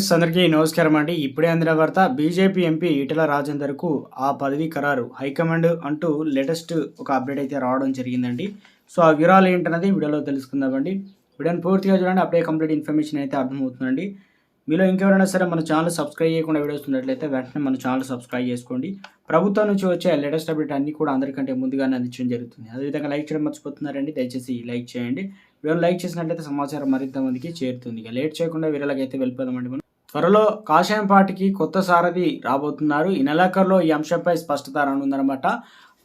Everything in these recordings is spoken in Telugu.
ఫ్రెండ్స్ అందరికీ నమస్కారం అండి. ఇప్పుడే అందిన వార్త బీజేపీ ఎంపీ ఈటల రాజేందర్కు ఆ పదవి ఖరారు. హైకమాండ్ అంటూ లేటెస్ట్ ఒక అప్డేట్ అయితే రావడం జరిగిందండి. సో ఆ వివరాలు ఏంటన్నది వీడియోలో తెలుసుకుందామండి. వీడియోని పూర్తిగా చూడండి అప్పుడే కంప్లీట్ ఇన్ఫర్మేషన్ అయితే అర్థమవుతుందండి. మీలో ఇంకెవరైనా సరే మన ఛానల్ సబ్స్క్రైబ్ చేయకుండా వీడియోస్ ఉన్నట్లయితే వెంటనే మన ఛానల్ సబ్స్క్రైబ్ చేసుకోండి. ప్రభుత్వం నుంచి వచ్చే లేటెస్ట్ అప్డేట్ అన్ని కూడా అందరికంటే ముందుగానే అందించడం జరుగుతుంది. అదేవిధంగా లైక్ చేయడం మర్చిపోతున్నారండి దయచేసి లైక్ చేయండి. వీడియోని లైక్ చేసినట్లయితే సమాచారం మరింత మందికి చేరుతుంది. ఇక లేట్ చేయకుండా వీడియోలకి అయితే వెళ్ళిపోదామండి మనం. త్వరలో కాషాయం పార్టీకి కొత్త సారథి రాబోతున్నారు. ఈ నెలాఖరులో ఈ అంశంపై స్పష్టత రానుందనమాట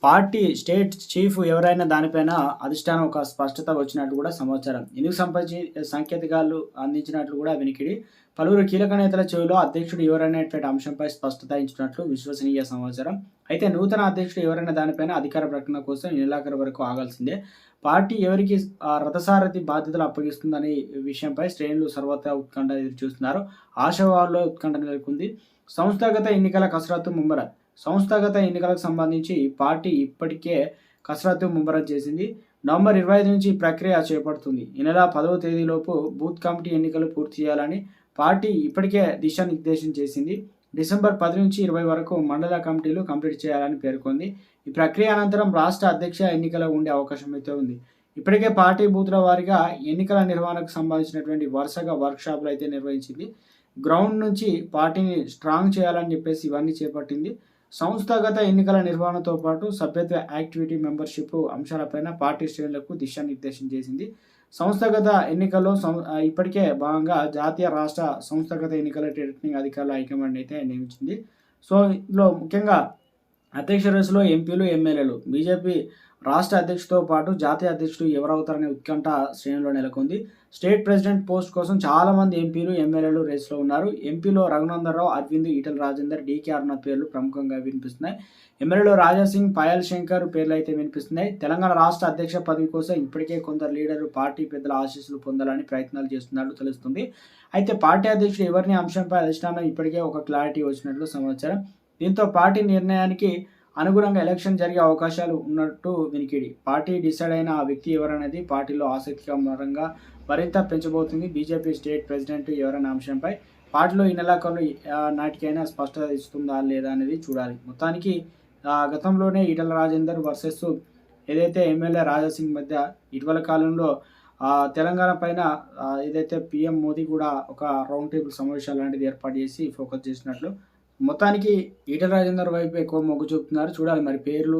పార్టీ స్టేట్ చీఫ్ ఎవరైనా దానిపైన అధిష్టానం ఒక స్పష్టత వచ్చినట్టు కూడా సమాచారం. ఇందుకు సంబంధించి సంకేతాలు అందించినట్లు కూడా వినికిడి పలువురు కీలక నేతల చెవిలో అధ్యక్షుడు ఎవరనేటువంటి అంశంపై స్పష్టత ఇచ్చినట్లు విశ్వసనీయ సమాచారం. అయితే నూతన అధ్యక్షుడు ఎవరైనా దానిపైన అధికార ప్రకటన కోసం నెలాఖరు వరకు ఆగాల్సిందే. పార్టీ ఎవరికి రథసారథి బాధ్యతలు అప్పగిస్తుందనే విషయంపై శ్రేణులు సర్వత్రా ఉత్కంఠ ఎదురు చూస్తున్నారు ఆశావాల్లో ఉత్కంఠ నెలకొంది. సంస్థాగత ఎన్నికల కసరత్తు ముమ్మర. సంస్థాగత ఎన్నికలకు సంబంధించి పార్టీ ఇప్పటికే కసరత్తు ముమ్మరం చేసింది. నవంబర్ ఇరవై ఐదు నుంచి ప్రక్రియ చేపడుతుంది. ఈ నెల పదవ తేదీలోపు బూత్ కమిటీ ఎన్నికలు పూర్తి చేయాలని పార్టీ ఇప్పటికే దిశానిర్దేశం చేసింది. డిసెంబర్ పది నుంచి ఇరవై వరకు మండల కమిటీలు కంప్లీట్ చేయాలని పేర్కొంది. ఈ ప్రక్రియ అనంతరం రాష్ట్ర అధ్యక్ష ఎన్నికలు ఉండే అవకాశం అయితే ఉంది. ఇప్పటికే పార్టీ బూత్ల వారిగా ఎన్నికల నిర్వహణకు సంబంధించినటువంటి వరుసగా వర్క్షాపులు అయితే నిర్వహించింది. గ్రౌండ్ నుంచి పార్టీని స్ట్రాంగ్ చేయాలని చెప్పేసి ఇవన్నీ చేపట్టింది. సంస్థాగత ఎన్నికల నిర్వహణతో పాటు సభ్యత్వ యాక్టివిటీ మెంబర్షిప్ అంశాలపైన పార్టీ శ్రేణులకు దిశానిర్దేశం చేసింది. సంస్థాగత ఎన్నికల్లో సం- ఇప్పటికే భాగంగా జాతీయ రాష్ట్ర సంస్థాగత ఎన్నికల రిటర్నింగ్ అధికారుల హైకమాండ్ అయితే నియమించింది. సో ఇందులో ముఖ్యంగా అధ్యక్ష రేసులో ఎంపీలు ఎమ్మెల్యేలు బీజేపీ రాష్ట్ర అధ్యక్షుడితో పాటు జాతీయ అధ్యక్షుడు ఎవరవుతారనే ఉత్కంఠ శ్రేణిలో నెలకొంది. స్టేట్ ప్రెసిడెంట్ పోస్ట్ కోసం చాలా మంది ఎంపీలు ఎమ్మెల్యేలు రేసులో ఉన్నారు. ఎంపీలో రఘునందనరావు అరవింద్ ఈటల రాజేందర్ డీకే అరుణ పేర్లు ప్రముఖంగా వినిపిస్తున్నాయి. ఎమ్మెల్యేలో రాజాసింగ్ పాయల్ శంకర్ పేర్లు అయితే వినిపిస్తున్నాయి. తెలంగాణ రాష్ట్ర అధ్యక్ష పదవి కోసం ఇప్పటికే కొందరు లీడర్లు పార్టీ పెద్దల ఆశీస్సులు పొందాలని ప్రయత్నాలు చేస్తున్నట్లు తెలుస్తుంది. అయితే పార్టీ అధ్యక్షుడు ఎవరిని అంశంపై అధిష్టానం ఇప్పటికే ఒక క్లారిటీ వచ్చినట్లు సమాచారం. దీంతో పార్టీ నిర్ణయానికి అనుగుణంగా ఎలక్షన్ జరిగే అవకాశాలు ఉన్నట్టు వినికిడి. పార్టీ డిసైడ్ అయిన ఆ వ్యక్తి ఎవరనేది పార్టీలో ఆసక్తికరంగా మరింత పెంచబోతుంది బీజేపీ స్టేట్ ప్రెసిడెంట్ ఎవరనే అంశంపై. పార్టీలో ఈ నెలాఖరు నాటికైనా స్పష్టత ఇస్తుందా లేదా అనేది చూడాలి. మొత్తానికి గతంలోనే ఈటల రాజేందర్ వర్సెస్ ఏదైతే ఎమ్మెల్యే రాజాసింగ్ మధ్య ఇటీవల కాలంలో తెలంగాణ పైన ఏదైతే పిఎం మోదీ కూడా ఒక రౌండ్ టేబుల్ సమావేశాలు లాంటిది ఏర్పాటు చేసి ఫోకస్ చేసినట్లు మొత్తానికి ఈటల రాజేందర్ వైపు ఎక్కువ మొగ్గు చూపుతున్నారు. చూడాలి మరి పేర్లు